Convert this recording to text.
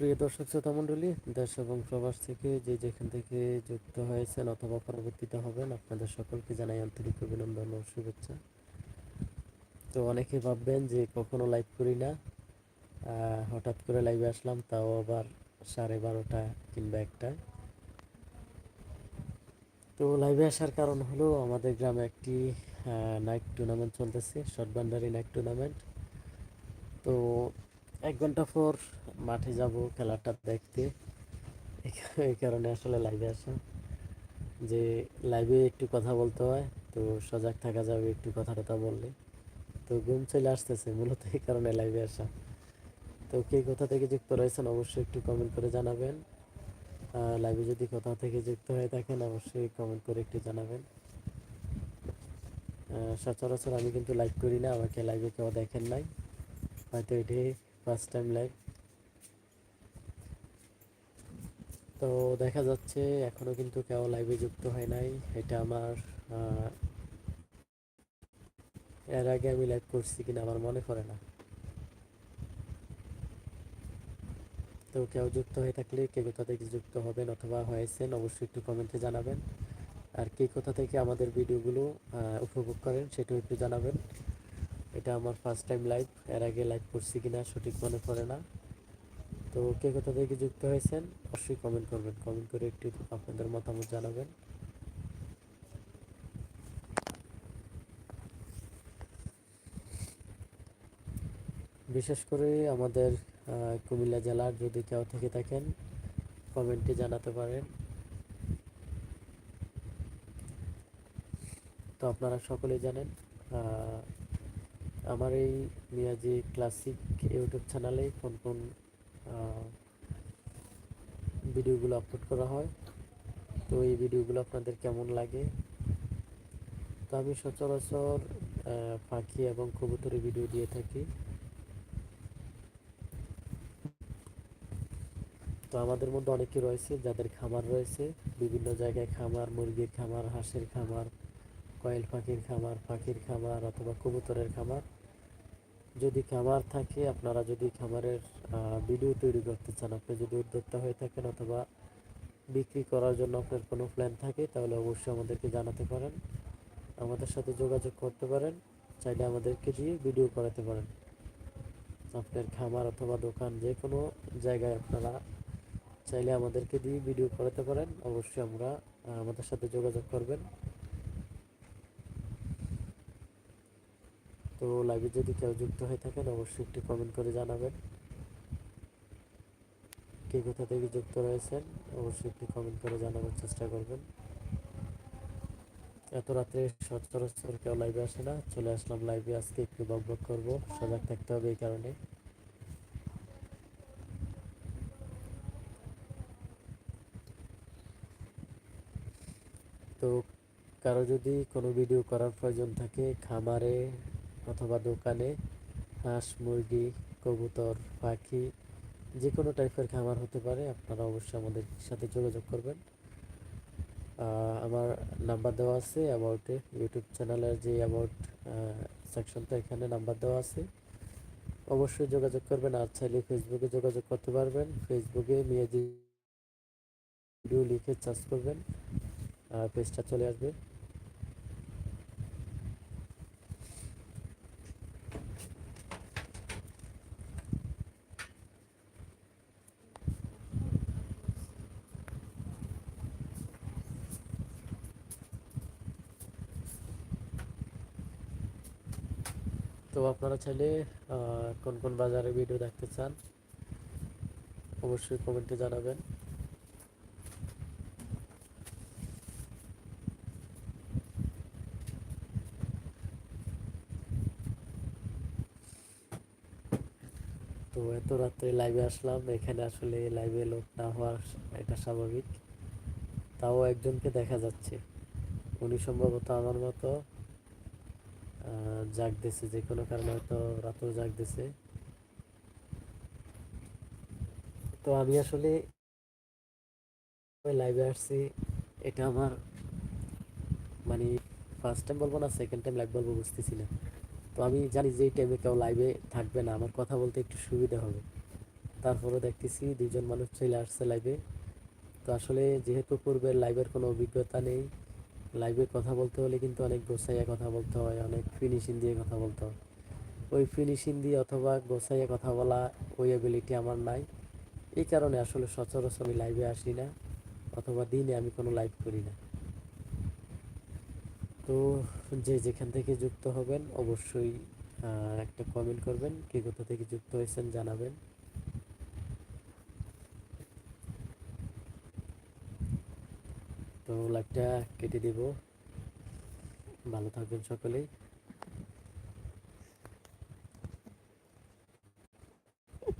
প্রিয় দর্শক শ্রোতা মণ্ডলী দেশ এবং প্রবাস থেকে যে যেখান থেকে যুক্ত হয়েছেন অথবা পরবর্তীতে হবেন, আপনাদের সকলকে জানাই আন্তরিক অভিনন্দন ও শুভেচ্ছা। তো অনেকে ভাববেন যে কখনো লাইভ করি না হঠাৎ করে লাইভে আসলাম, তাও আবার সাড়ে বারোটা কিংবা একটা তো লাইভে আসার কারণ হলো আমাদের গ্রামে একটি নাইট টুর্নামেন্ট চলতেছে শর্ট বান্ডারি নাইট টুর্নামেন্ট তো এক ঘণ্টা পর মাঠে যাব খেলাটা দেখতে। এই কারণে আসলে লাইভে আসা। যে লাইভে একটু কথা বলতে হয়, তো সজাগ থাকা যাবে একটু কথা টথা বললে। তো ঘুম চলে আসতেছে, মূলত এই কারণে লাইভে আসা। তো কে কোথা থেকে যুক্ত রয়েছেন অবশ্যই একটু কমেন্ট করে জানাবেন। লাইভে যদি কোথা থেকে যুক্ত হয়ে থাকেন অবশ্যই কমেন্ট করে একটু জানাবেন। সচরাচর আমি কিন্তু লাইভ করি না, আমাকে লাইভে কেউ দেখেন নাই। হয়তো এটি ফার্স্ট টাইম লাইভ তো দেখা যাচ্ছে এখনও কিন্তু কেউ লাইভে যুক্ত হয় নাই। এটা আমার এর আগে আমি লাইভ করছি কিনা আমার মনে পড়ে না। তো কেউ যুক্ত হয়ে থাকলে কে কোথা থেকে যুক্ত হবেন অথবা হয়েছেন, অবশ্যই একটু কমেন্টে জানাবেন। আর কে কোথা থেকে আমাদের ভিডিওগুলো উপভোগ করেন সেটাও একটু জানাবেন। এটা আমার ফার্স্ট টাইম লাইভ এর আগে লাইভ করছি কিনা সঠিক মনে পড়ে না। তো কে কোথা থেকে যুক্ত হয়েছেন, অবশ্যই কমেন্ট করবেন। কমেন্ট করে একটু আপনাদের মতামত জানাবেন। বিশেষ করে আমাদের কুমিল্লা জেলার যদি কেউ থেকে থাকেন কমেন্টে জানাতে পারেন। তো আপনারা সকলেই জানেন আমার এই মিয়াজি ক্লাসিক ইউটিউব চ্যানেলে কোন কোন ভিডিওগুলো আপলোড করা হয়। তো এই ভিডিওগুলো আপনাদের কেমন লাগে? তো আমি সচরাচর পাখি এবং কবুতরের ভিডিও দিয়ে থাকি। তো আমাদের মধ্যে অনেকে রয়েছে যাদের খামার রয়েছে। বিভিন্ন জায়গায় খামার, মুরগির খামার, হাঁসের খামার, কয়েল পাখির খামার পাখির খামার অথবা কবুতরের খামার। যদি খামার থাকে, আপনারা যদি খামারের ভিডিও তৈরি করতে চান, আপনি যদি উদ্যোক্তা হয়ে থাকেন অথবা বিক্রি করার জন্য আপনার কোনো প্ল্যান থাকে, তাহলে অবশ্যই আমাদেরকে জানাতে পারেন। আমাদের সাথে যোগাযোগ করতে পারেন, চাইলে আমাদেরকে দিয়ে ভিডিও করাতে পারেন। আপনার খামার অথবা দোকান যে কোনো জায়গায় আপনারা চাইলে আমাদেরকে দিয়ে ভিডিও করাতে পারেন। অবশ্যই আমরা আমাদের সাথে যোগাযোগ করবেন। তো লাইভে যদি কেউ যুক্ত হয়ে থাকেন, অবশ্যই একটু কমেন্ট করে জানাবেন। কে কোথা থেকে যুক্ত রয়েছেন, অবশ্যই একটু কমেন্ট করে জানানোর চেষ্টা করবেন। এত রাত্রে সচরাচর কেউ লাইভে আসে না। চলে আসলাম লাইভে আজকে একটু বক বক করব। সজাগ থাকতে হবে এই কারণে। তো কারও যদি কোনো ভিডিও করার প্রয়োজন থাকে, খামারে অথবা দোকানে হাঁস, মুরগি, কবুতর, পাখি যে কোনো টাইপের খামার হতে পারে, আপনারা অবশ্যই আমাদের সাথে যোগাযোগ করবেন। আমার নাম্বার দেওয়া আছে অ্যাবাউটে, ইউটিউব চ্যানেলের যে অ্যাবাউট সেকশনটা এখানে নাম্বার দেওয়া আছে। অবশ্যই যোগাযোগ করবেন, আর চাইলে ফেসবুকে যোগাযোগ করতে পারবেন। ফেসবুকে মিয়াজি ভিডিও লিখে সার্চ করবেন পেজটা চলে আসবে। তো আপনারা চাইলে কোন কোন বাজারে ভিডিও দেখতে চান, অবশ্যই কমেন্টে জানাবেন। তো এত রাত্রে লাইভে আসলাম, এখানে আসলে লাইভে লোক না হওয়ার এটা স্বাভাবিক। তাও একজনকে দেখা যাচ্ছে। উনি সম্ভবত আমার মতো আহ, দিছে যে কোনো কারণে হয়তো রাতেও দিছে তো আমি আসলে লাইভে আসছি। এটা আমার মানে ফার্স্ট টাইম বলব না সেকেন্ড টাইম লাইভ বলব বুঝতেছি না। তো আমি জানি যে এই টাইমে কেউ লাইভে থাকবে না আমার কথা বলতে একটু সুবিধা হবে। তারপরে দেখতেছি দুজন মানুষ চলে আসছে লাইভে তো আসলে যেহেতু পূর্বের লাইভের কোনো অভিজ্ঞতা নেই লাইভে কথা বলতে হলে কিন্তু অনেক গোছাইয়া কথা বলতে হয়, অনেক ফিনিশিং দিয়ে কথা বলতে হয়। ওই ফিনিশিং দিয়ে অথবা গোছাইয়া কথা বলা ওই অ্যাবিলিটি আমার নাই। এই কারণে আসলে সচরাচর আমি লাইভে আসি না, অথবা দিনে আমি কোনো লাইভ করি না। তো যে যেখান থেকে যুক্ত হবেন অবশ্যই একটা কমেন্ট করবেন, কে কোথা থেকে যুক্ত হয়েছেন জানাবেন। তো লাইভটা কেটে দেব। ভালো থাকবেন সকলেই।